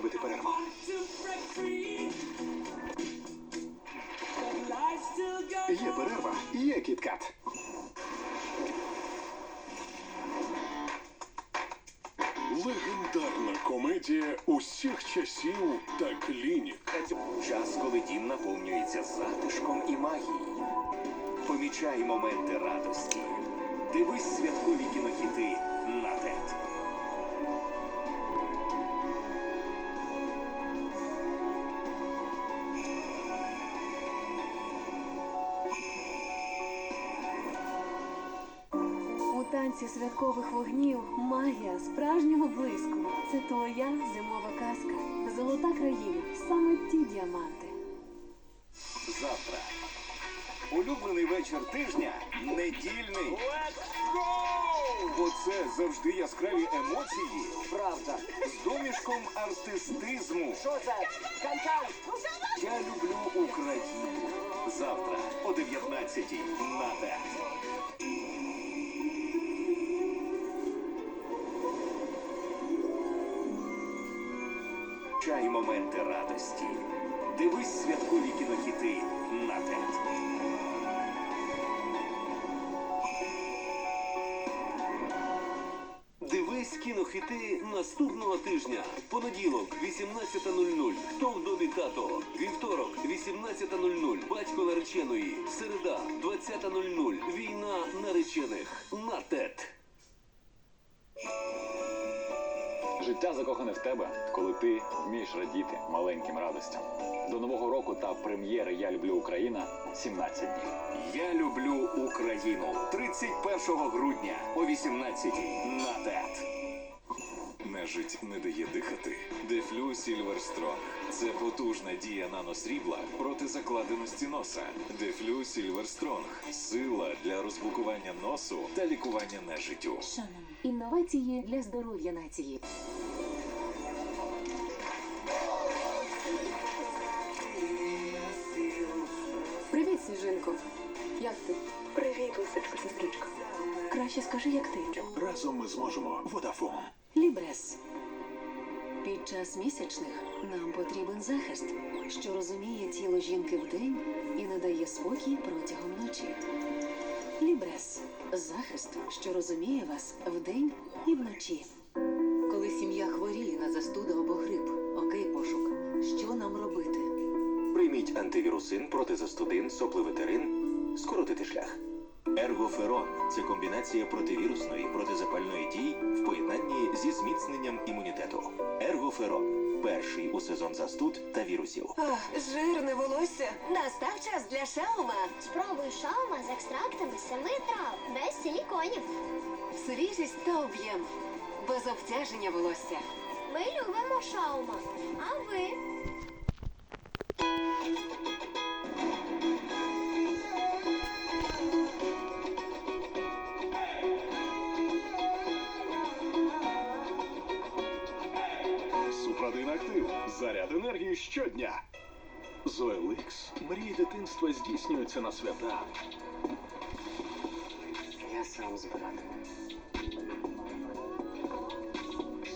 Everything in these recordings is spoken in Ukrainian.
зробити перерву. Є перерва, є кіткат. Легендарна комедія усіх часів та клінік. Час, коли дім наповнюється затишком і магією. Помічай моменти радості. Дивись святкові кінохіти на ТЕТ. Танці святкових вогнів магія справжнього блиску. Це твоя зимова казка. Золота країна. Саме ті діаманти. Завтра. Улюблений вечір тижня недільний. Бо це завжди яскраві емоції. Правда. З домішком артистизму. Що це? Я люблю Україну. Завтра о 19-й на моменти радості. Дивись святкові кінохіти на ТЕТ. Дивись кінохити наступного тижня. Понеділок, 18.00. Хто в домі тато? Вівторок, 18.00. Батько нареченої. Середа, 20.00. Війна наречених. На ТЕТ. Життя закохане в тебе, коли ти вмієш радіти маленьким радостям. До нового року та прем'єри Я люблю Україна 17 днів. Я люблю Україну. 31 грудня о 18-й на ТЕТ. Нежить не дає дихати. Дефлю Сільверстронг. Це потужна дія наносрібла проти закладеності носа. Дефлю Сільверстронг. Сила для розблокування носу та лікування нежиттю. Інновації для здоров'я нації. Привіт, сніжинко. Як ти? Привіт, лисичко, сестричко. Краще скажи, як ти. Разом ми зможемо. Водафон. Лібрес. Під час місячних нам потрібен захист, що розуміє тіло жінки вдень і надає спокій протягом ночі. Лібрес захист, що розуміє вас вдень і вночі. Коли сім'я хворіє на застуду або грип, окей, пошук. Що нам робити? Прийміть антивірусин, протизастудин, сопливетерин, скоротити шлях. Ергоферон це комбінація противірусної, протизапальної дії в поєднанні зі зміцненням імунітету. Ергоферон перший у сезон застуд та вірусів. Ах, жирне волосся. Настав час для шаума. Спробуй шаума з екстрактами семи трав, без силіконів. Свіжість та об'єм. Без обтяження волосся. Ми любимо шаума. А ви? Енергії щодня. Зоеликс. Мрії дитинства здійснюються на свята. Я сам збиратиму.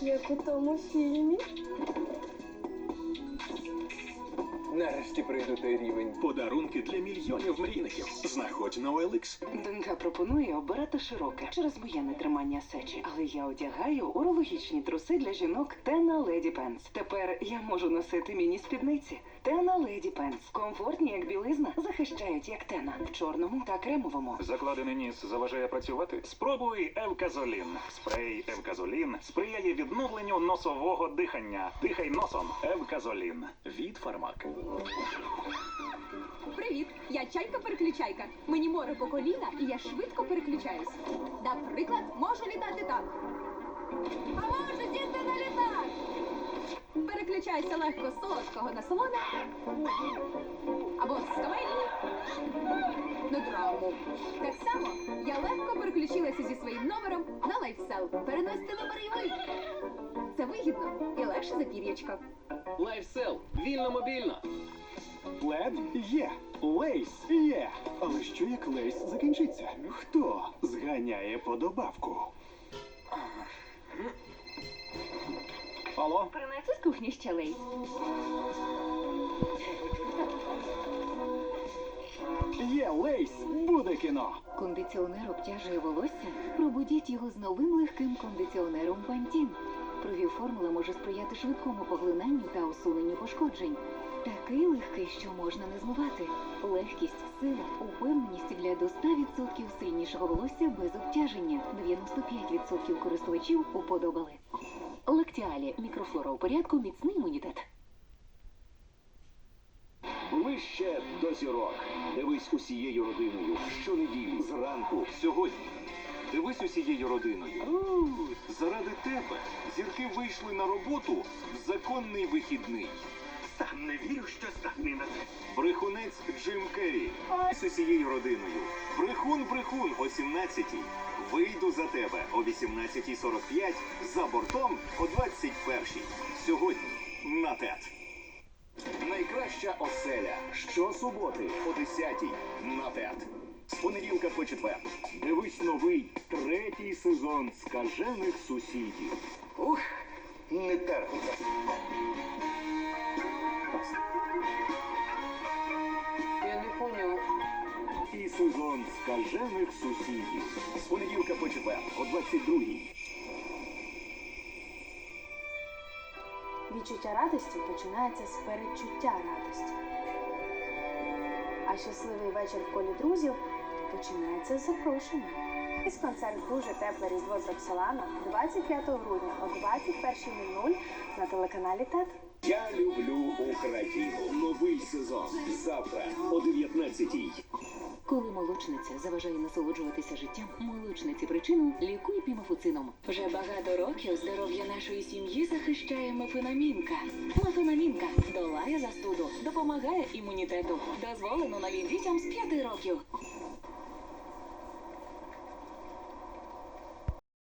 Як у тому фільмі. Нарешті прийду той рівень. Подарунки для мільйонів мрійників. Знаходь на OLX. Донька пропонує обирати широке через моє нетримання сечі, але я одягаю урологічні труси для жінок Тена Леді Пенс. Тепер я можу носити міні-спідниці. Тена Леді Пенс. Комфортні, як білизна, захищають як тена в чорному та кремовому. Закладений ніс заважає працювати? Спробуй Евказолін. Спрей Евказолін сприяє відновленню носового дихання. Дихай носом. Евказолін. Від фармак. Привіт, я чайка-переключайка. Мені море по коліна, і я швидко переключаюсь. Наприклад, можу літати так. А можу. Переключайся легко солодкого на солоне. Або на драму. Так само я легко переключилася зі своїм номером на лайфсел. Перенести номер і ви. Це вигідно і легше за пір'ячко. Лайфсел. Вільно мобільно. Плед є. Лейс є. Але що як лейс закінчиться? Хто зганяє по добавку? Алло? Принеси кухні ще Лейс. Є Лейс, буде кіно. Кондиціонер обтяжує волосся? Пробудіть його з новим легким кондиціонером Пантін. Провів формула може сприяти швидкому поглинанню та усуненню пошкоджень. Такий легкий, що можна не змивати. Легкість, сила, упевненість для до 100% сильнішого волосся без обтяження. 95% користувачів уподобали. Лактіалі. Мікрофлора у порядку, міцний імунітет. Ближче до зірок. Дивись усією родиною. Щонеділі зранку. Сьогодні. Дивись усією родиною. Заради тебе зірки вийшли на роботу в законний вихідний. Сам не вірю, що здатний на це. Брехунець Джим Керрі. З усією родиною. Брехун, брехун о 17-й. Вийду за тебе о 18.45. За бортом о 21-й. Сьогодні на ТЕТ. Найкраща оселя. Щосуботи о 10-й на ТЕТ. З понеділка по четвер. Дивись новий третій сезон скажених сусідів. Ух, не терпиться. Я не поняла. Третій сезон скажених сусідів. З понеділка по четвер о 22-й. Відчуття радості починається з передчуття радості. А щасливий вечір в колі друзів починається з запрошення. Із концерт дуже тепле різдво з Роксолана 25 грудня о 21.00 на телеканалі ТЕТ. Я люблю Україну. Новий сезон. Завтра о 19-й. Коли молочниця заважає насолоджуватися життям, молочниці причину лікуй пімофуцином. Вже багато років здоров'я нашої сім'ї захищає мефенамінка. Мефенамінка долає застуду, допомагає імунітету. Дозволено навіть дітям з 5 років.